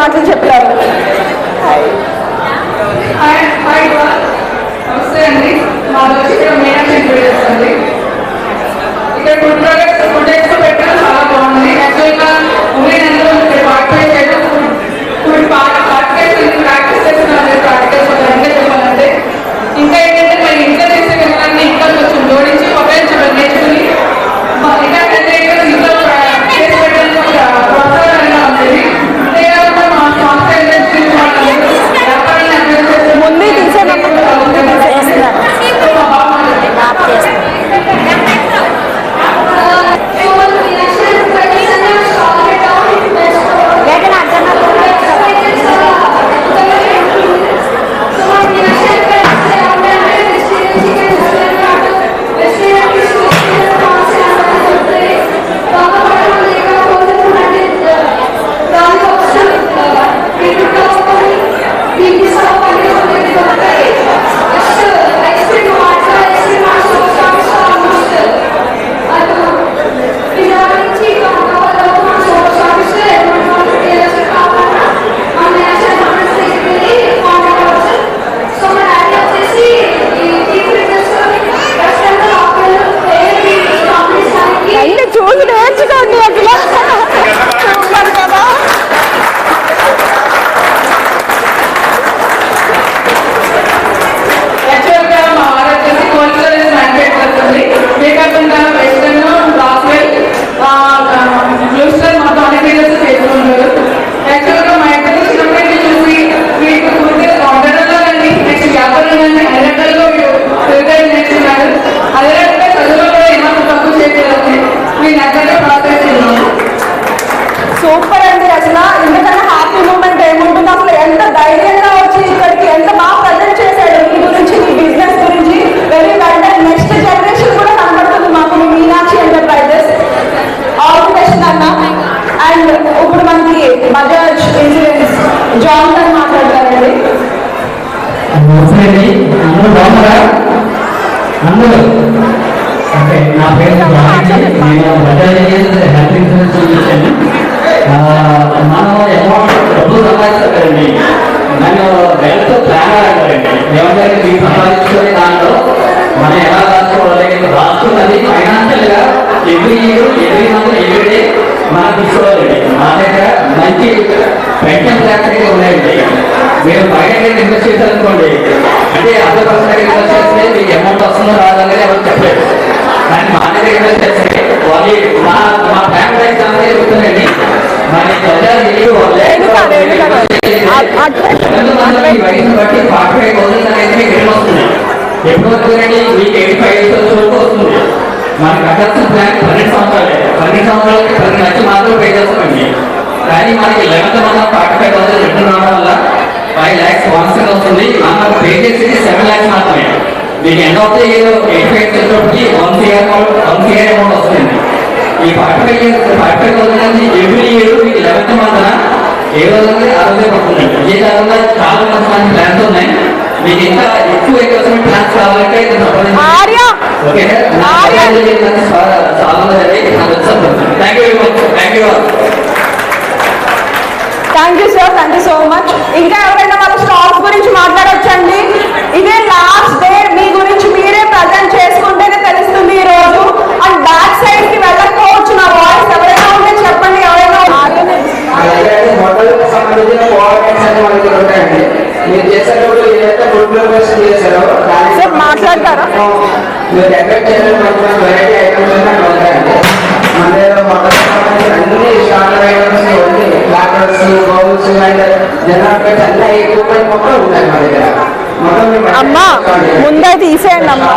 మాటలు చెప్తారు hi. Hi ball. నమస్తే అండి. మాది వచ్చి గారు మాట్లాడతారండి నమస్తే అందరూ బాగున్నారా? అందరూ? ఓకే నా పేరు నేను బజాజ్ హెల్త్ ఇన్సూరెన్స్ చూపించాను మనం అమౌంట్ డబ్బులు సంపాదిస్తారు కదండి నన్ను హెల్త్ ప్లానర్ అంటారండి ఏమంటారు మీరు సంపాదించుకునే దాంట్లో మనం ఎలా రాసుకోవాలి రాసుకున్నది ఫైనాన్షియల్గా every year every month every day మనం తీసుకోవాలండి మా దగ్గర మంచి పెన్షన్ అయితే ఉన్నాయండి. మీరు బయట ఇన్వెస్ట్ చేశారనుకోండి అంటే అర్ధ పర్సెంట్ ఇన్వెస్ట్ చేస్తే మీకు అమౌంట్ వస్తుందో రాదనేది ఎవరు చెప్పలేదు కానీ మా దగ్గర ఇన్వెస్ట్ చేస్తే వాళ్ళు మా మా ఫ్యామిలీ ఎగ్జామ్స్ చెప్తున్నాయండి మరి ఇల్లు వాళ్ళే బట్టి ఫార్టీ ఫైవ్ థౌసండ్ అనేది ఎప్పుడు వస్తుందండి మీకు ఎయిటీ ఫైవ్ ఇయర్స్ వరకు వస్తుంది. మనకి కట్టాల్సిన ప్లాన్ పన్నెండు సంవత్సరాలే పన్నెండు సంవత్సరాలకి పది లక్షలు మాత్రం పే చేస్తామండి. కానీ మనకి eleventh month forty five thousand return రావడం వల్ల ఫైవ్ ల్యాక్స్ వాన్సర్ వస్తుంది. పే చేసేది సెవెన్ ల్యాక్స్ మాత్రమే. మీకు end of the year five వచ్చేటప్పటికి one year one CR amount వస్తుంది ఈ forty five years forty five thousand అనేది ఎవ్రీ ఇయర్ మీకు లెవెన్త్ ఏ ఈ కాలంలో చాలా మంచి ప్లాన్స్ ఉన్నాయి. మీకు ఇంకా ఎక్కువ ఎక్కువ Arya! Thank you sir thank you so much ఇంకా ఎవరైనా వాళ్ళ స్టాల్స్ గురించి మాట్లాడొచ్చండి ఇదే లాస్ట్ డే మీ గురించి మీరే ప్రజెంట్ చేసుకుంటేనే తెలుస్తుంది ఈ రోజు అండ్ బ్యాక్ సైడ్కి వెళ్ళకపోవచ్చు నా వాయిస్ ఎవరైనా ఉంటే చెప్పండి ఎవరైనా ఆర్యనే అలాగే హోటల్కి సంబంధించిన కోఆర్డినేట్స్ అన్ని మన దగ్గర ఉంటాయండి మీరు చేసేటప్పుడు ఏదైతే ఫుడ్ ప్రిపరేషన్ చేశారో దానికి సార్, మాట్లాడతారా? మీరు డెకరేట్ మంచి మంచి వెరైటీ ఐటమ్స్ అన్ని ఉంటాయండి మన దగ్గర హోటల్కి సంబంధించిన అన్ని స్టాండర్డ్ ఐటమ్స్ ఇవన్నీ ప్లాటర్స్ బౌల్స్ అండ్ జనరేట్ అన్ని ఎక్విప్మెంట్ మొత్తం ఉంటాయి మన దగ్గర. మొత్తం మీరు అమ్మా ముందే తీసేయండి అమ్మా.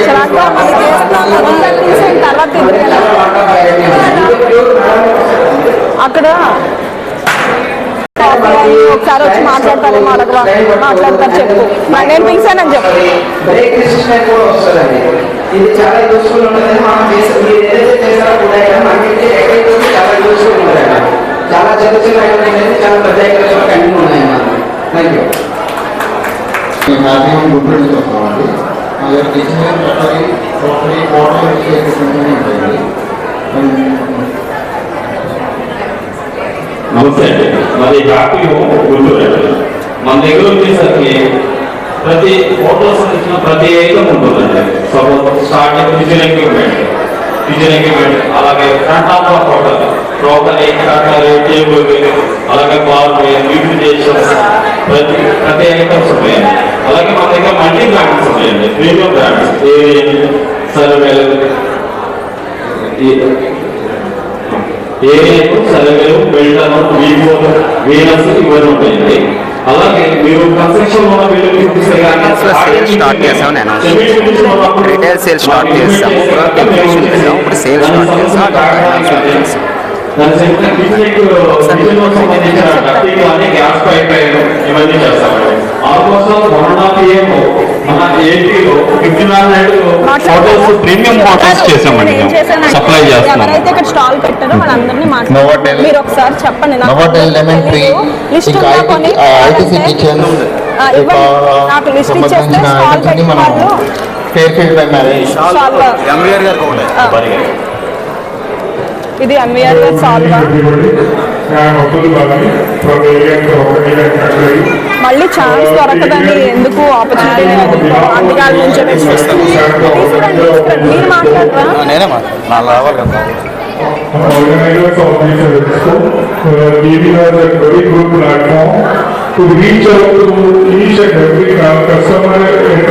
శ్రద్ధ తీసేయండి తర్వాత అక్కడ ఒకసారి వచ్చి మాట్లాడతారేమో అడగవా మాట్లాడతారు చెప్పు. నేను పిలిచానని చెప్పు. ఇది చాలా యూస్ఫుల్ ఉంటుందని మనం చేసే మీరు ఏదైతే చేస్తారో ఫుడ్ ఐటమ్ అన్నింటి ఎక్కడికి చాలా యూస్ఫుల్ ఉంటుందండి. చాలా చిన్న చిన్న ఐటమ్ అనేది చాలా పెద్ద ఐటమ్స్ కూడా అన్ని ఉన్నాయి మనకి థ్యాంక్ యూ మేము హ్యాపీగా గుడ్డు వస్తామండి మా యొక్క కోటలు నమస్తే. మరి హ్యాపీ హోమ్ మన దగ్గర వచ్చేసరికి ప్రతి ఫోటోస్ ఇచ్చిన ప్రతి ఐటమ్ ఉంటుందండి. Suppose starting kitchen equipment kitchen equipment అలాగే front of the hotel total cutlery table అలాగే బాల్ న్యూట్రిషన్స్ ప్రతి ప్రతి ఐటమ్స్ ఉన్నాయండి అలాగే మన దగ్గర మల్టీ బ్రాండ్స్ ఉన్నాయండి ప్రీమియం బ్రాండ్స్ ఏరియన్ సర్వేల్ ఏరియాకు సర్వేలు బిల్డర్ వీవో వీనస్ ఇవన్నీ ఉంటాయండి అలాగే మీరు కన్స్ట్రక్షన్ ఉన్న బిల్డింగ్ చూపిస్తే సేల్ స్టార్ట్ చేసామని అనౌన్స్ రిటైల్ సేల్ స్టార్ట్ చేసాము డెఫినేషన్ చేసాము ఇప్పుడు సేల్ స్టార్ట్ చేసాము అనౌన్స్మెంట్ చేసాము గ్యాస్ పైప్ ఇవన్నీ చేస్తామండి almost one and half year మన ఏపీలో ఫిఫ్టీ నాలుగు ప్రీమియం హోటల్స్ చేసామండి సప్లై చేస్తున్నాం. ఎవరైతే ఇక్కడ స్టాల్ పెట్టారో వాళ్ళందరినీ మాట్లాడారు. మీరు ఒకసారి చెప్పండి లిస్ట్ ఉందా కొని? నాకు లిస్ట్ ఇచ్చేస్తే స్టాల్ పెట్టి వాళ్ళు ఇది ఎంవీఆర్ గారు సాల్వా మళ్ళీ ఛాన్స్ దొరకదని ఎందుకు ఆపర్చునిటీ అందుకే వాళ్ళ నుంచి మీరు మాట్లాడరా నేనే uh, platform to reach out to each and every uh, customer in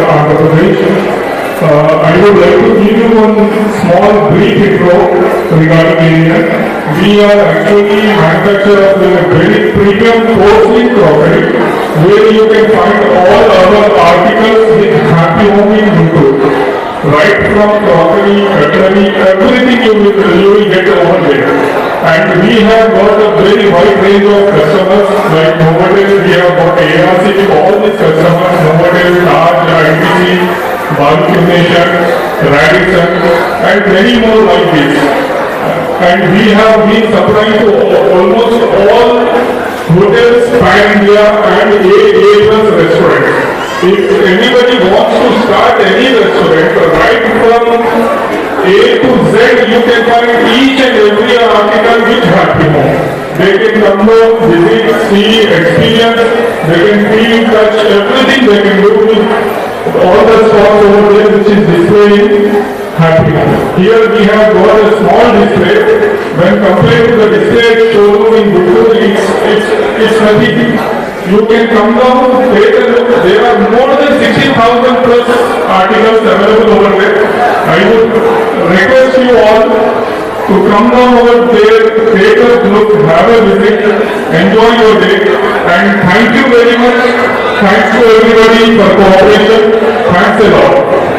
would like to give you one small brief intro regarding area. We are actually manufacturer of a very premium porcelain crockery where you can find all our articles with happy home in Guntur. Right from crockery, cutlery, everything you will, you will get over there. And we have got a very wide range of customers, like Novotel, we have got ARC, all these customers, Novotel, Taj, ITC, Balcunation, Radisson, and many more like this. And we have been supplying to almost all hotels, India and A, A plus restaurants. If anybody wants to start any restaurant, right from A to Z, you can find each and every article which Happy Home. They can come down, visit, see, experience, they can feel, touch, everything they can do all the spots over there which is displaying Home. Here we have got a small display, when compared to the display showroom in Guntur, it's, it's, it's nothing. You can come down, take a look, there are more than sixty thousand plus articles available over there. I would request you all to come down over there, take a look, have a visit, enjoy your day, and thank you very much. Thanks to everybody for cooperation. Thanks a lot.